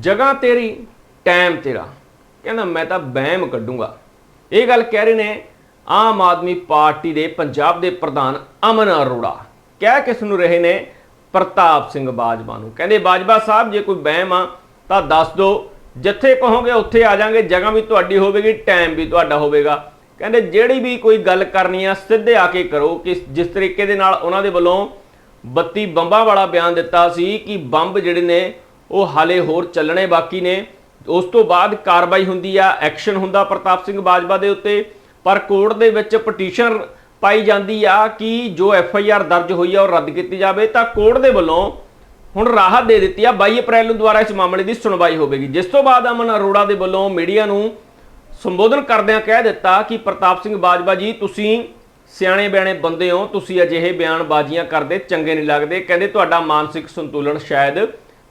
ਜਗ੍ਹਾ ਤੇਰੀ, ਟਾਈਮ ਤੇਰਾ। ਕਹਿੰਦਾ, ਮੈਂ ਤਾਂ ਬਹਿਮ ਕੱਢੂੰਗਾ। ਇਹ ਗੱਲ ਕਹਿ ਰਹੇ ਨੇ, ਆਮ ਆਦਮੀ ਪਾਰਟੀ ਦੇ ਪੰਜਾਬ ਦੇ ਪ੍ਰਧਾਨ ਅਮਨ ਅਰੋੜਾ। ਕਹਿ ਕਿਸ ਨੂੰ ਰਹੇ ਨੇ, ਪ੍ਰਤਾਪ ਸਿੰਘ ਬਾਜਵਾ ਨੂੰ। ਕਹਿੰਦੇ, ਬਾਜਵਾ ਸਾਹਿਬ, ਜੇ ਕੋਈ ਬਹਿਮ ਆ, ਤਾਂ ਦੱਸ ਦਿਓ ਜਿੱਥੇ ਕਹੋਗੇ, ਉੱਥੇ ਆ ਜਾਾਂਗੇ। ਜਗ੍ਹਾ ਵੀ ਤੁਹਾਡੀ ਹੋਵੇਗੀ, ਟਾਈਮ ਵੀ ਤੁਹਾਡਾ ਹੋਵੇਗਾ। ਕਹਿੰਦੇ, ਜਿਹੜੀ ਵੀ ਕੋਈ ਗੱਲ ਕਰਨੀ ਆ, ਸਿੱਧੇ ਆ ਕੇ ਕਰੋ। ਕਿ ਜਿਸ ਤਰੀਕੇ ਦੇ ਨਾਲ ਉਹਨਾਂ ਦੇ ਵੱਲੋਂ 32 ਬੰਬਾਂ ਵਾਲਾ ਬਿਆਨ ਦਿੱਤਾ ਸੀ ਕਿ ਬੰਬ ਜਿਹੜੇ ਨੇ ਉਹ ਹਾਲੇ ਹੋਰ ਚੱਲਣੇ ਬਾਕੀ ਨੇ। ਉਸ ਤੋਂ ਬਾਅਦ ਕਾਰਵਾਈ ਹੁੰਦੀ ਆ, ਐਕਸ਼ਨ ਹੁੰਦਾ ਪ੍ਰਤਾਪ ਸਿੰਘ ਬਾਜਵਾ ਦੇ ਉੱਤੇ। ਪਰ ਕੋਰਟ ਦੇ ਵਿੱਚ ਪਟੀਸ਼ਨ ਪਾਈ ਜਾਂਦੀ ਆ ਕਿ ਜੋ ਐਫ ਆਈ ਆਰ ਦਰਜ ਹੋਈ ਆ ਉਹ ਰੱਦ ਕੀਤੀ ਜਾਵੇ। ਤਾਂ ਕੋਰਟ ਦੇ ਵੱਲੋਂ ਹੁਣ ਰਾਹਤ ਦੇ ਦਿੱਤੀ ਆ। 22 ਅਪ੍ਰੈਲ ਨੂੰ ਦੁਬਾਰਾ ਇਸ ਮਾਮਲੇ ਦੀ ਸੁਣਵਾਈ ਹੋਵੇਗੀ। ਜਿਸ ਤੋਂ ਬਾਅਦ ਅਮਨ ਅਰੋੜਾ ਦੇ ਵੱਲੋਂ ਮੀਡੀਆ ਨੂੰ ਸੰਬੋਧਨ ਕਰਦਿਆਂ ਕਹਿ ਦਿੱਤਾ ਕਿ ਪ੍ਰਤਾਪ ਸਿੰਘ ਬਾਜਵਾ ਜੀ, ਤੁਸੀਂ ਸਿਆਣੇ ਬਿਆਣੇ ਬੰਦੇ ਹੋ। ਤੁਸੀਂ ਅਜਿਹੇ ਬਿਆਨਬਾਜ਼ੀਆਂ ਕਰਦੇ, ਚੰਗੇ ਨਹੀਂ ਲੱਗਦੇ। ਕਹਿੰਦੇ ਤੁਹਾਡਾ ਮਾਨਸਿਕ ਸੰਤੁਲਨ ਸ਼ਾਇਦ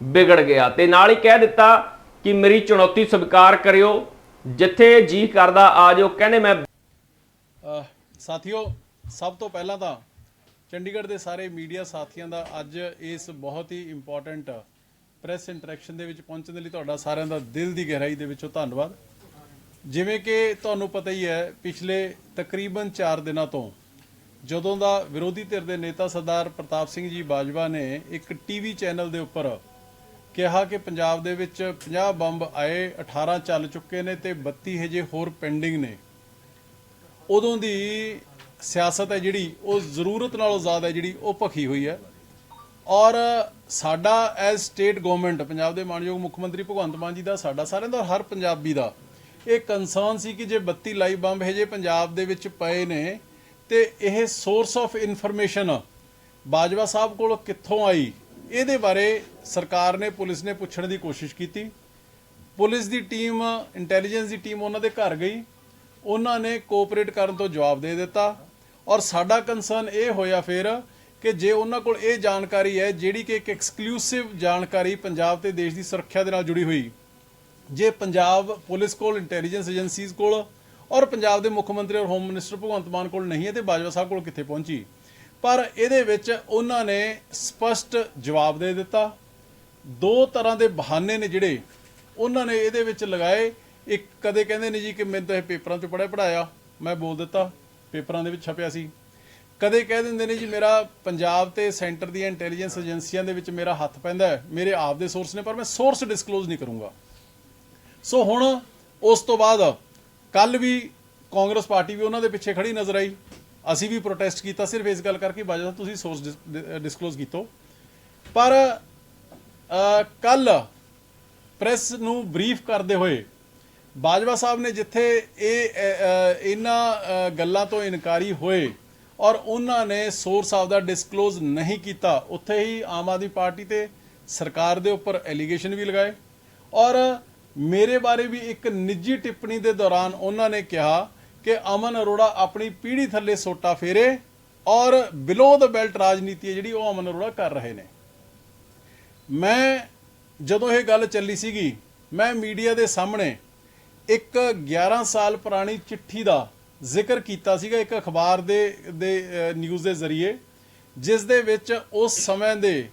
ਵਿਗੜ ਗਿਆ। ਤੇ ਨਾਲ ਹੀ ਕਹਿ ਦਿੱਤਾ ਕਿ ਮੇਰੀ ਚੁਣੌਤੀ ਸਵੀਕਾਰ ਕਰਿਓ। ਜਿੱਥੇ ਜੀ ਕਰਦਾ, ਆ ਜਾਓ। ਕਹਿੰਦੇ ਮੈਂ ਸਾਥੀਓ, ਸਭ ਤੋਂ ਪਹਿਲਾਂ ਤਾਂ ਚੰਡੀਗੜ੍ਹ ਦੇ ਸਾਰੇ ਮੀਡੀਆ ਸਾਥੀਆਂ ਦਾ ਅੱਜ ਇਸ ਬਹੁਤ ਹੀ ਇੰਪੋਰਟੈਂਟ ਪ੍ਰੈਸ ਇੰਟਰੈਕਸ਼ਨ ਦੇ ਵਿੱਚ ਪਹੁੰਚਣ ਦੇ ਲਈ ਤੁਹਾਡਾ ਸਾਰਿਆਂ ਦਾ ਦਿਲ ਦੀ ਗਹਿਰਾਈ ਦੇ ਵਿੱਚੋਂ ਧੰਨਵਾਦ। ਜਿਵੇਂ ਕਿ ਤੁਹਾਨੂੰ ਪਤਾ ਹੀ ਹੈ, ਪਿਛਲੇ ਤਕਰੀਬਨ 4 ਦਿਨਾਂ ਤੋਂ ਜਦੋਂ ਦਾ ਵਿਰੋਧੀ ਧਿਰ ਦੇ ਨੇਤਾ ਸਰਦਾਰ ਪ੍ਰਤਾਪ ਸਿੰਘ ਜੀ ਬਾਜਵਾ ਨੇ ਇੱਕ ਟੀਵੀ ਚੈਨਲ ਦੇ ਉੱਪਰ ਕਿਹਾ ਕਿ ਪੰਜਾਬ ਦੇ ਵਿੱਚ 50 ਬੰਬ ਆਏ 18 ਚੱਲ ਚੁੱਕੇ ਨੇ ਤੇ 32 ਹਜੇ ਹੋਰ ਪੈਂਡਿੰਗ ਨੇ। ਉਦੋਂ ਦੀ ਸਿਆਸਤ ਹੈ ਜਿਹੜੀ, ਉਹ ਜ਼ਰੂਰਤ ਨਾਲੋਂ ਜ਼ਿਆਦਾ ਜਿਹੜੀ, ਉਹ ਭਖੀ ਹੋਈ ਹੈ। ਔਰ ਸਾਡਾ ਐਜ਼ ਸਟੇਟ ਗਵਰਨਮੈਂਟ, ਪੰਜਾਬ ਦੇ ਮਾਨਯੋਗ ਮੁੱਖ ਮੰਤਰੀ ਭਗਵੰਤ ਮਾਨ ਜੀ ਦਾ, ਸਾਡਾ ਸਾਰਿਆਂ ਦਾ ਹਰ ਪੰਜਾਬੀ ਦਾ, ਇਹ ਕੰਸਰਨ ਸੀ ਕਿ ਜੇ 32 ਲਾਈਵ ਬੰਬ ਹਜੇ ਪੰਜਾਬ ਦੇ ਵਿੱਚ ਪਏ ਨੇ, ਤੇ ਇਹ source of information Bajwa Sahib ਕੋਲ ਕਿੱਥੋਂ ਆਈ? ਇਹਦੇ ਬਾਰੇ ਸਰਕਾਰ ਨੇ, ਪੁਲਿਸ ਨੇ ਪੁੱਛਣ ਦੀ ਕੋਸ਼ਿਸ਼ ਕੀਤੀ। ਪੁਲਿਸ ਦੀ ਟੀਮ, ਇੰਟੈਲੀਜੈਂਸ ਦੀ ਟੀਮ ਉਹਨਾਂ ਦੇ ਘਰ ਗਈ। ਉਹਨਾਂ ਨੇ ਕੋਆਪਰੇਟ ਕਰਨ ਤੋਂ ਜਵਾਬ ਦੇ ਦਿੱਤਾ। ਔਰ ਸਾਡਾ ਕੰਸਰਨ ਇਹ ਹੋਇਆ ਫਿਰ ਕਿ ਜੇ ਉਹਨਾਂ ਕੋਲ ਇਹ ਜਾਣਕਾਰੀ ਹੈ, ਜਿਹੜੀ ਕਿ ਇੱਕ ਐਕਸਕਲੂਸਿਵ ਜਾਣਕਾਰੀ ਪੰਜਾਬ ਤੇ ਦੇਸ਼ ਦੀ ਸੁਰੱਖਿਆ ਦੇ ਨਾਲ ਜੁੜੀ ਹੋਈ, ਜੇ ਪੰਜਾਬ ਪੁਲਿਸ ਕੋਲ ਇੰਟੈਲੀਜੈਂਸ ਏਜੰਸੀਜ਼ ਕੋਲ ਔਰ ਪੰਜਾਬ ਦੇ ਮੁੱਖ ਮੰਤਰੀ ਔਰ ਹੋਮ ਮਿਨਿਸਟਰ ਭਗਵੰਤ ਮਾਨ ਕੋਲ ਨਹੀਂ ਹੈ, ਤੇ ਬਾਜਵਾ ਸਾਹਿਬ ਕੋਲ ਕਿੱਥੇ ਪਹੁੰਚੀ? ਪਰ ਇਹਦੇ ਵਿੱਚ ਉਹਨਾਂ ਨੇ ਸਪਸ਼ਟ ਜਵਾਬ ਦੇ ਦਿੱਤਾ। ਦੋ ਤਰ੍ਹਾਂ ਦੇ ਬਹਾਨੇ ਨੇ ਜਿਹੜੇ ਉਹਨਾਂ ਨੇ ਇਹਦੇ ਵਿੱਚ ਲਗਾਏ। ਇੱਕ ਕਦੇ ਕਹਿੰਦੇ ਨੇ ਜੀ ਕਿ ਮੈਨੂੰ ਤਾਂ ਇਹ ਪੇਪਰਾਂ 'ਚ ਪੜਿਆ ਪੜਾਇਆ ਮੈਂ ਬੋਲ ਦਿੱਤਾ, ਪੇਪਰਾਂ ਦੇ ਵਿੱਚ ਛਪਿਆ ਸੀ। ਕਦੇ ਕਹਿ ਦਿੰਦੇ ਨੇ ਜੀ ਮੇਰਾ ਪੰਜਾਬ ਤੇ ਸੈਂਟਰ ਦੀਆਂ ਇੰਟੈਲੀਜੈਂਸ ਏਜੰਸੀਆਂ ਦੇ ਵਿੱਚ ਮੇਰਾ ਹੱਥ ਪੈਂਦਾ ਹੈ, ਮੇਰੇ ਆਪ ਦੇ ਸੋਰਸ ਨੇ, ਪਰ ਮੈਂ ਸੋਰਸ ਡਿਸਕਲੋਜ਼ ਨਹੀਂ ਕਰੂੰਗਾ। ਸੋ ਹੁਣ ਉਸ ਤੋਂ ਬਾਅਦ ਕੱਲ ਵੀ ਕਾਂਗਰਸ ਪਾਰਟੀ ਵੀ ਉਹਨਾਂ ਦੇ ਪਿੱਛੇ ਖੜੀ ਨਜ਼ਰ ਆਈ। ਅਸੀਂ ਵੀ ਪ੍ਰੋਟੈਸਟ ਕੀਤਾ, ਸਿਰਫ ਇਸ ਗੱਲ ਕਰਕੇ ਬਾਜਵਾ ਸਾਹਿਬ, ਤੁਸੀਂ ਸੋਰਸ ਡਿਸਕਲੋਜ਼ ਕੀਤੋ। ਪਰ ਕੱਲ ਪ੍ਰੈਸ ਨੂੰ ਬਰੀਫ ਕਰਦੇ ਹੋਏ ਬਾਜਵਾ ਸਾਹਿਬ ਨੇ ਜਿੱਥੇ ਇਹ ਇਹਨਾਂ ਗੱਲਾਂ ਤੋਂ ਇਨਕਾਰੀ ਹੋਏ ਔਰ ਉਹਨਾਂ ਨੇ ਸੋਰਸ ਆਫ ਦਾ ਡਿਸਕਲੋਜ਼ ਨਹੀਂ ਕੀਤਾ, ਉੱਥੇ ਹੀ ਆਮ ਆਦਮੀ ਪਾਰਟੀ ਤੇ ਸਰਕਾਰ ਦੇ ਉੱਪਰ ਐਲੀਗੇਸ਼ਨ ਵੀ ਲਗਾਏ। ਔਰ ਮੇਰੇ ਬਾਰੇ ਵੀ ਇੱਕ ਨਿੱਜੀ ਟਿੱਪਣੀ ਦੇ ਦੌਰਾਨ ਉਹਨਾਂ ਨੇ ਕਿਹਾ ਕਿ ਅਮਨ ਅਰੋੜਾ ਆਪਣੀ ਪੀੜ੍ਹੀ ਥੱਲੇ ਸੋਟਾ ਫੇਰੇ ਔਰ ਬਿਲੋ ਦ ਬੈਲਟ ਰਾਜਨੀਤੀ ਹੈ ਜਿਹੜੀ ਉਹ ਅਮਨ ਅਰੋੜਾ ਕਰ ਰਹੇ ਨੇ। ਮੈਂ ਜਦੋਂ ਇਹ ਗੱਲ ਚੱਲੀ ਸੀਗੀ, ਮੈਂ ਮੀਡੀਆ ਦੇ ਸਾਹਮਣੇ ਇੱਕ 11 ਸਾਲ ਪੁਰਾਣੀ ਚਿੱਠੀ ਦਾ ਜ਼ਿਕਰ ਕੀਤਾ ਸੀਗਾ ਇੱਕ ਅਖਬਾਰ ਦੇ ਦੇ ਨਿਊਜ਼ ਦੇ ਜ਼ਰੀਏ, ਜਿਸ ਦੇ ਵਿੱਚ ਉਸ ਸਮੇਂ ਦੇ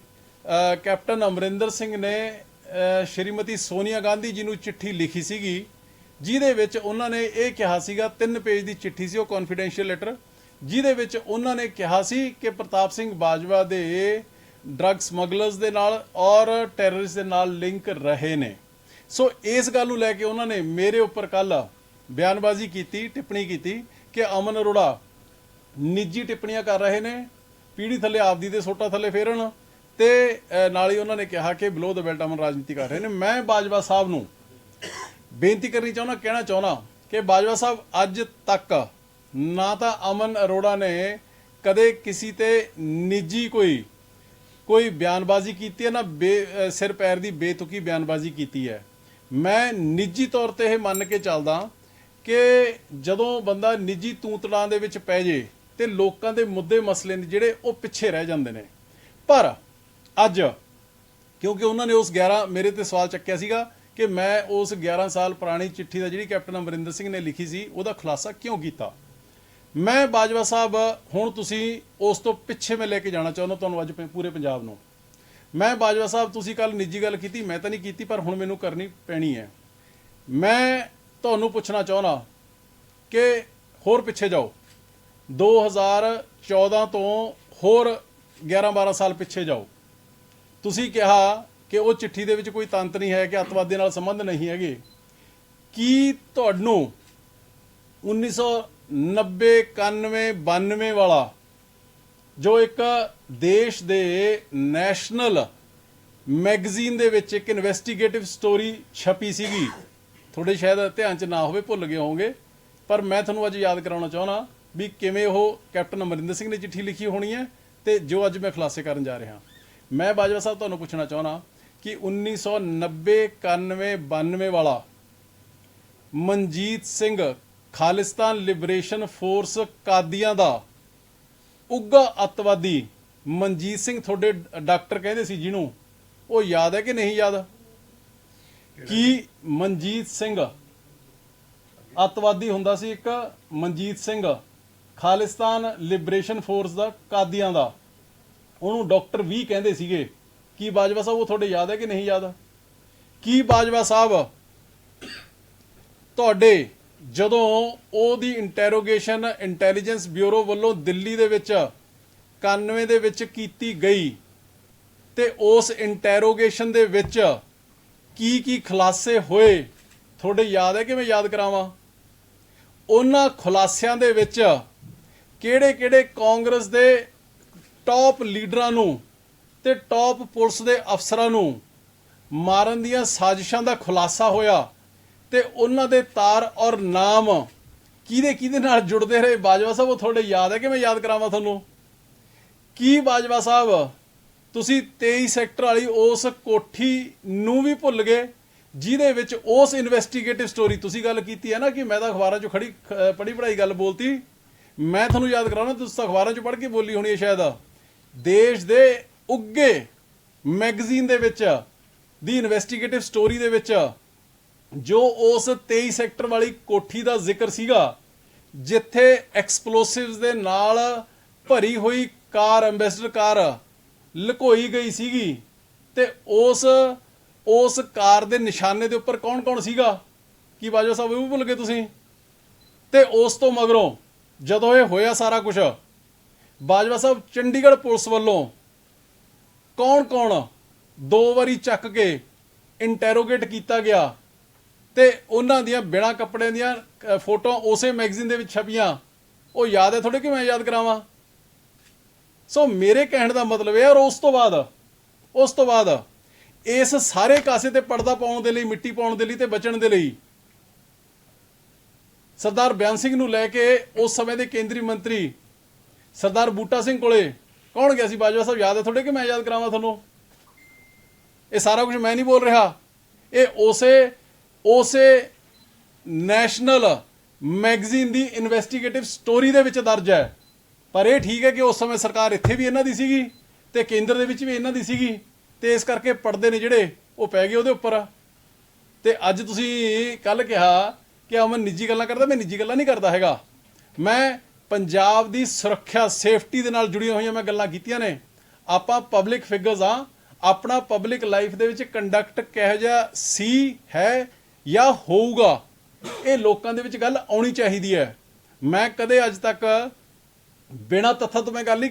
ਕੈਪਟਨ ਅਮਰਿੰਦਰ ਸਿੰਘ ਨੇ ਸ਼੍ਰੀਮਤੀ ਸੋਨੀਆ ਗਾਂਧੀ ਜੀ ਨੂੰ ਚਿੱਠੀ ਲਿਖੀ ਸੀਗੀ ਜਿਹਦੇ ਵਿੱਚ ਉਹਨਾਂ ਨੇ ਇਹ ਕਿਹਾ ਸੀਗਾ, ਤਿੰਨ ਪੇਜ ਦੀ ਚਿੱਠੀ ਸੀ ਉਹ ਕੌਨਫੀਡੈਂਸ਼ੀਅਲ ਲੈਟਰ ਜਿਹਦੇ ਵਿੱਚ ਉਹਨਾਂ ਨੇ ਕਿਹਾ ਸੀ ਕਿ ਪ੍ਰਤਾਪ ਸਿੰਘ ਬਾਜਵਾ ਦੇ ਡਰੱਗ ਸਮਗਲਰਸ ਦੇ ਨਾਲ ਔਰ ਟੈਰਰਿਸਟ ਦੇ ਨਾਲ ਲਿੰਕ ਰਹੇ ਨੇ। ਸੋ ਇਸ ਗੱਲ ਨੂੰ ਲੈ ਕੇ ਉਹਨਾਂ ਨੇ ਮੇਰੇ ਉੱਪਰ ਕੱਲ ਬਿਆਨਬਾਜ਼ੀ ਕੀਤੀ, ਟਿੱਪਣੀ ਕੀਤੀ ਕਿ ਅਮਨ ਅਰੋੜਾ ਨਿੱਜੀ ਟਿੱਪਣੀਆਂ ਕਰ ਰਹੇ ਨੇ, ਪੀੜੀ ਥੱਲੇ ਆਪਦੀ ਦੇ ਸੋਟਾ ਥੱਲੇ ਫੇਰਨ ਤੇ ਨਾਲ ਹੀ ਉਹਨਾਂ ਨੇ ਕਿਹਾ ਕਿ ਬਲੋ ਦ ਬੈਲਟ ਅਮਨ ਰਾਜਨੀਤੀ ਕਰ ਰਹੇ ਨੇ। ਮੈਂ ਬਾਜਵਾ ਸਾਹਿਬ ਨੂੰ ਬੇਨਤੀ ਕਰਨੀ ਚਾਹੁੰਦਾ, ਕਹਿਣਾ ਚਾਹੁੰਦਾ ਕਿ ਬਾਜਵਾ ਸਾਹਿਬ, ਅੱਜ ਤੱਕ ਨਾ ਤਾਂ ਅਮਨ ਅਰੋੜਾ ਨੇ ਕਦੇ ਕਿਸੇ ਤੇ ਨਿੱਜੀ ਕੋਈ ਕੋਈ ਬਿਆਨਬਾਜ਼ੀ ਕੀਤੀ ਹੈ, ਨਾ ਬੇ- ਸਿਰ ਪੈਰ ਦੀ ਬੇਤੁਕੀ ਬਿਆਨਬਾਜ਼ੀ ਕੀਤੀ ਹੈ। ਮੈਂ ਨਿੱਜੀ ਤੌਰ ਤੇ ਇਹ ਮੰਨ ਕੇ ਚੱਲਦਾ ਕਿ ਜਦੋਂ ਬੰਦਾ ਨਿੱਜੀ ਤੂਤੜਾਂ ਦੇ ਵਿੱਚ ਪੈ ਜੇ ਤੇ ਲੋਕਾਂ ਦੇ ਮੁੱਦੇ ਮਸਲੇ ਨੇ ਜਿਹੜੇ ਉਹ ਪਿੱਛੇ ਰਹਿ ਜਾਂਦੇ ਨੇ। ਪਰ ਅੱਜ, ਕਿਉਂਕਿ ਉਹਨਾਂ ਨੇ ਉਸ 11 ਮੇਰੇ ਤੇ ਸਵਾਲ ਚੱਕਿਆ ਸੀਗਾ ਕਿ ਮੈਂ ਉਸ 11 ਸਾਲ ਪੁਰਾਣੀ ਚਿੱਠੀ ਦਾ ਜਿਹੜੀ ਕੈਪਟਨ ਅਮਰਿੰਦਰ ਸਿੰਘ ਨੇ ਲਿਖੀ ਸੀ, ਉਹਦਾ ਖੁਲਾਸਾ ਕਿਉਂ ਕੀਤਾ? ਮੈਂ ਬਾਜਵਾ ਸਾਹਿਬ, ਹੁਣ ਤੁਸੀਂ ਉਸ ਤੋਂ ਪਿੱਛੇ ਮੈਂ ਲੈ ਕੇ ਜਾਣਾ ਚਾਹੁੰਦਾ, ਤੁਹਾਨੂੰ ਅੱਜ ਪ- ਪੂਰੇ ਪੰਜਾਬ ਨੂੰ। ਮੈਂ ਬਾਜਵਾ ਸਾਹਿਬ, ਤੁਸੀਂ ਕੱਲ ਨਿੱਜੀ ਗੱਲ ਕੀਤੀ, ਮੈਂ ਤਾਂ ਨਹੀਂ ਕੀਤੀ, ਪਰ ਹੁਣ ਮੈਨੂੰ ਕਰਨੀ ਪੈਣੀ ਹੈ। ਮੈਂ ਤੁਹਾਨੂੰ ਪੁੱਛਣਾ ਚਾਹੁੰਦਾ ਕਿ ਹੋਰ ਪਿੱਛੇ ਜਾਓ। 2014 ਤੋਂ ਹੋਰ 11 12 ਸਾਲ ਪਿੱਛੇ ਜਾਓ। ਤੁਸੀਂ ਕਿਹਾ ਕਿ ਉਹ ਚਿੱਠੀ ਦੇ ਵਿੱਚ ਕੋਈ ਤੰਤ ਨਹੀਂ ਹੈ, ਕਿ ਅੱਤਵਾਦੀ ਨਾਲ ਸੰਬੰਧ ਨਹੀਂ ਹੈਗੇ। ਕੀ ਤੁਹਾਨੂੰ 1990 91 92 ਵਾਲਾ ਜੋ ਇੱਕ ਦੇਸ਼ ਦੇ ਨੈਸ਼ਨਲ ਮੈਗਜ਼ੀਨ ਦੇ ਵਿੱਚ ਇੱਕ ਇਨਵੈਸਟੀਗੇਟਿਵ ਸਟੋਰੀ ਛਪੀ ਸੀਗੀ, ਤੁਹਾਡੇ ਸ਼ਾਇਦ ਧਿਆਨ 'ਚ ਨਾ ਹੋਵੇ, ਭੁੱਲ ਗਏ ਹੋਵੋਗੇ, ਪਰ ਮੈਂ ਤੁਹਾਨੂੰ ਅੱਜ ਯਾਦ ਕਰਾਉਣਾ ਚਾਹੁੰਦਾ ਵੀ ਕਿਵੇਂ ਉਹ ਕੈਪਟਨ ਅਮਰਿੰਦਰ ਸਿੰਘ ਨੇ ਚਿੱਠੀ ਲਿਖੀ ਹੋਣੀ ਹੈ ਤੇ ਜੋ ਅੱਜ ਮੈਂ ਖੁਲਾਸੇ ਕਰਨ ਜਾ ਰਿਹਾ। ਮੈਂ ਬਾਜਵਾ ਸਾਹਿਬ ਤੁਹਾਨੂੰ ਪੁੱਛਣਾ ਚਾਹੁੰਦਾ ਕਿ 1990 91 92 ਵਾਲਾ ਮਨਜੀਤ ਸਿੰਘ ਖਾਲਿਸਤਾਨ ਲਿਬਰੇਸ਼ਨ ਫੋਰਸ ਕਾਦੀਆਂ ਦਾ ਉੱਗਾ ਅੱਤਵਾਦੀ ਮਨਜੀਤ ਸਿੰਘ ਤੁਹਾਡੇ ਡਾਕਟਰ ਕਹਿੰਦੇ ਸੀ ਜਿਹਨੂੰ ਉਹ ਯਾਦ ਹੈ ਕਿ ਨਹੀਂ ਯਾਦ? ਕੀ ਮਨਜੀਤ ਸਿੰਘ ਅੱਤਵਾਦੀ ਹੁੰਦਾ ਸੀ ਇੱਕ ਮਨਜੀਤ ਸਿੰਘ ਖਾਲਿਸਤਾਨ ਲਿਬਰੇਸ਼ਨ ਫੋਰਸ ਦਾ ਕਾਦੀਆਂ ਦਾ। ਉਹਨੂੰ ਡਾਕਟਰ ਵੀ ਕਹਿੰਦੇ ਸੀਗੇ। ਕੀ ਬਾਜਵਾ ਸਾਹਿਬ, ਉਹ ਤੁਹਾਡੇ ਯਾਦ ਹੈ ਕਿ ਨਹੀਂ ਯਾਦ? ਕੀ ਬਾਜਵਾ ਸਾਹਿਬ, ਤੁਹਾਡੇ ਜਦੋਂ ਉਹਦੀ ਇੰਟਰੋਗੇਸ਼ਨ ਇੰਟੈਲੀਜੈਂਸ ਬਿਊਰੋ ਵੱਲੋਂ ਦਿੱਲੀ ਦੇ ਵਿੱਚ 91 ਦੇ ਵਿੱਚ ਕੀਤੀ ਗਈ ਤੇ ਉਸ ਇੰਟਰੋਗੇਸ਼ਨ ਦੇ ਵਿੱਚ ਕੀ ਕੀ ਖੁਲਾਸੇ ਹੋਏ, ਤੁਹਾਡੇ ਯਾਦ ਹੈ ਕਿ ਮੈਂ ਯਾਦ ਕਰਾਵਾਂ? ਉਹਨਾਂ ਖੁਲਾਸਿਆਂ ਦੇ ਵਿੱਚ ਕਿਹੜੇ ਕਿਹੜੇ ਕਾਂਗਰਸ ਦੇ ਟੌਪ ਲੀਡਰਾਂ ਨੂੰ ਤੇ ਟੌਪ ਪੁਲਿਸ ਦੇ ਅਫਸਰਾਂ ਨੂੰ ਮਾਰਨ ਦੀਆਂ ਸਾਜ਼ਿਸ਼ਾਂ ਦਾ ਖੁਲਾਸਾ ਹੋਇਆ ਤੇ ਉਹਨਾਂ ਦੇ ਤਾਰ ਔਰ ਨਾਮ ਕਿਹਦੇ ਕਿਹਦੇ ਨਾਲ ਜੁੜਦੇ ਰਹੇ? ਬਾਜਵਾ ਸਾਹਿਬ, ਉਹ ਤੁਹਾਡੇ ਯਾਦ ਹੈ ਕਿ ਮੈਂ ਯਾਦ ਕਰਾਵਾਂ ਤੁਹਾਨੂੰ? ਕੀ ਬਾਜਵਾ ਸਾਹਿਬ, ਤੁਸੀਂ 23 ਸੈਕਟਰ ਵਾਲੀ ਉਸ ਕੋਠੀ ਨੂੰ ਵੀ ਭੁੱਲ ਗਏ, ਜਿਹਦੇ ਵਿੱਚ ਉਸ ਇਨਵੈਸਟੀਗੇਟਿਵ ਸਟੋਰੀ ਤੁਸੀਂ ਗੱਲ ਕੀਤੀ ਹੈ ਨਾ ਕਿ ਮੈਂ ਤਾਂ ਅਖਬਾਰਾਂ 'ਚੋਂ ਖੜੀ ਪੜੀ ਪੜਾਈ ਗੱਲ ਬੋਲਤੀ। ਮੈਂ ਤੁਹਾਨੂੰ ਯਾਦ ਕਰਾਉਣਾ, ਤੁਸੀਂ ਤਾਂ ਅਖਬਾਰਾਂ 'ਚੋਂ ਪੜ੍ਹ ਕੇ ਬੋਲੀ ਹੋਣੀ ਹੈ ਸ਼ਾਇਦ। ਦੇਸ਼ ਦੇ ਉੱਗੇ ਮੈਗਜ਼ੀਨ ਦੇ ਵਿੱਚ, ਦੀ ਇਨਵੈਸਟੀਗੇਟਿਵ ਸਟੋਰੀ ਦੇ ਵਿੱਚ, ਜੋ ਉਸ 23 ਸੈਕਟਰ ਵਾਲੀ ਕੋਠੀ ਦਾ ਜ਼ਿਕਰ ਸੀਗਾ, ਜਿੱਥੇ ਐਕਸਪਲੋਸਿਵਸ ਦੇ ਨਾਲ ਭਰੀ ਹੋਈ ਕਾਰ ਐਂਬੈਸਡਰ ਕਾਰ ਲੁਕੋਈ ਗਈ ਸੀਗੀ ਤੇ ਉਸ ਉਸ ਕਾਰ ਦੇ ਨਿਸ਼ਾਨੇ ਦੇ ਉੱਪਰ ਕੌਣ-ਕੌਣ ਸੀਗਾ? ਕੀ ਬਾਜਵਾ ਸਾਹਿਬ, ਉਹ ਵੀ ਭੁੱਲ ਗਏ ਤੁਸੀਂ? ਤੇ ਉਸ ਤੋਂ ਮਗਰੋਂ ਜਦੋਂ ਇਹ ਹੋਇਆ ਸਾਰਾ ਕੁਝ ਬਾਜਵਾ ਸਾਹਿਬ ਚੰਡੀਗੜ੍ਹ ਪੁਲਿਸ ਵੱਲੋਂ ਕੌਣ-ਕੌਣ ਦੋ ਵਾਰੀ ਚੱਕ ਕੇ ਇੰਟਰੋਗੇਟ ਕੀਤਾ ਗਿਆ ਤੇ ਉਹਨਾਂ ਦੀਆਂ ਬਿਨਾਂ ਕੱਪੜਿਆਂ ਦੀਆਂ ਫੋਟੋਆਂ ਉਸੇ ਮੈਗਜ਼ੀਨ ਦੇ ਵਿੱਚ ਛਪੀਆਂ। ਉਹ ਯਾਦ ਹੈ ਤੁਹਾਡੇ ਕਿ ਮੈਂ ਯਾਦ ਕਰਾਵਾਂ? ਸੋ ਮੇਰੇ ਕਹਿਣ ਦਾ ਮਤਲਬ ਇਹ ਹੈ ਔਰ ਉਸ ਤੋਂ ਬਾਅਦ, ਉਸ ਤੋਂ ਬਾਅਦ ਇਸ ਸਾਰੇ ਕਾਸੇ ਤੇ ਪਰਦਾ ਪਾਉਣ ਦੇ ਲਈ, ਮਿੱਟੀ ਪਾਉਣ ਦੇ ਲਈ ਤੇ ਬਚਣ ਦੇ ਲਈ ਸਰਦਾਰ ਬਿਆਨ ਸਿੰਘ ਨੂੰ ਲੈ ਕੇ ਉਸ ਸਮੇਂ ਦੇ ਕੇਂਦਰੀ ਮੰਤਰੀ ਸਰਦਾਰ ਬੂਟਾ ਸਿੰਘ ਕੋਲੇ ਕੌਣ ਗਿਆ ਸੀ? ਬਾਜਵਾ ਸਾਹਿਬ ਯਾਦ ਹੈ ਤੁਹਾਡੇ ਕਿ ਮੈਂ ਯਾਦ ਕਰਾਵਾਂ ਤੁਹਾਨੂੰ? ਇਹ ਸਾਰਾ ਕੁਝ ਮੈਂ ਨਹੀਂ ਬੋਲ ਰਿਹਾ। ਇਹ ਉਸੇ ਉਸੇ ਨੈਸ਼ਨਲ ਮੈਗਜ਼ੀਨ ਦੀ ਇਨਵੈਸਟੀਗੇਟਿਵ ਸਟੋਰੀ ਦੇ ਵਿੱਚ ਦਰਜ ਹੈ। ਪਰ ਇਹ ਠੀਕ ਹੈ ਕਿ ਉਸ ਸਮੇਂ ਸਰਕਾਰ ਇੱਥੇ ਵੀ ਇਹਨਾਂ ਦੀ ਸੀਗੀ ਤੇ ਕੇਂਦਰ ਦੇ ਵਿੱਚ ਵੀ ਇਹਨਾਂ ਦੀ ਸੀਗੀ ਤੇ ਇਸ ਕਰਕੇ ਪਰਦੇ ਨੇ ਜਿਹੜੇ, ਉਹ ਪੈ ਗਏ ਉਹਦੇ ਉੱਪਰ। ਤੇ ਅੱਜ ਤੁਸੀਂ ਕੱਲ ਕਿਹਾ ਕਿ ਅਮਨ ਨਿੱਜੀ ਗੱਲਾਂ ਕਰਦਾ, ਮੈਂ ਨਿੱਜੀ ਗੱਲਾਂ ਨਹੀਂ ਕਰਦਾ ਹੈਗਾ। ਮੈਂ ਪੰਜਾਬ ਦੀ ਸੁਰੱਖਿਆ, ਸੇਫਟੀ ਦੇ ਨਾਲ ਜੁੜੀਆਂ ਹੋਈਆਂ ਮੈਂ ਗੱਲਾਂ ਕੀਤੀਆਂ ਨੇ। ਆਪਾਂ ਪਬਲਿਕ ਫਿਗਰਸ ਆ ਆਪਣਾ ਪਬਲਿਕ ਲਾਈਫ ਦੇ ਵਿੱਚ ਕੰਡਕਟ ਕਿਹੋ ਜਿਹਾ ਸੀ, ਹੈ ਜਾਂ ਹੋਊਗਾ, ਇਹ ਲੋਕਾਂ ਦੇ ਵਿੱਚ ਗੱਲ ਆਉਣੀ ਚਾਹੀਦੀ ਹੈ। ਮੈਂ ਕਦੇ ਅੱਜ ਤੱਕ ਬਿਨਾਂ ਤੱਥਾਂ ਤੋਂ ਮੈਂ ਗੱਲ ਨਹੀਂ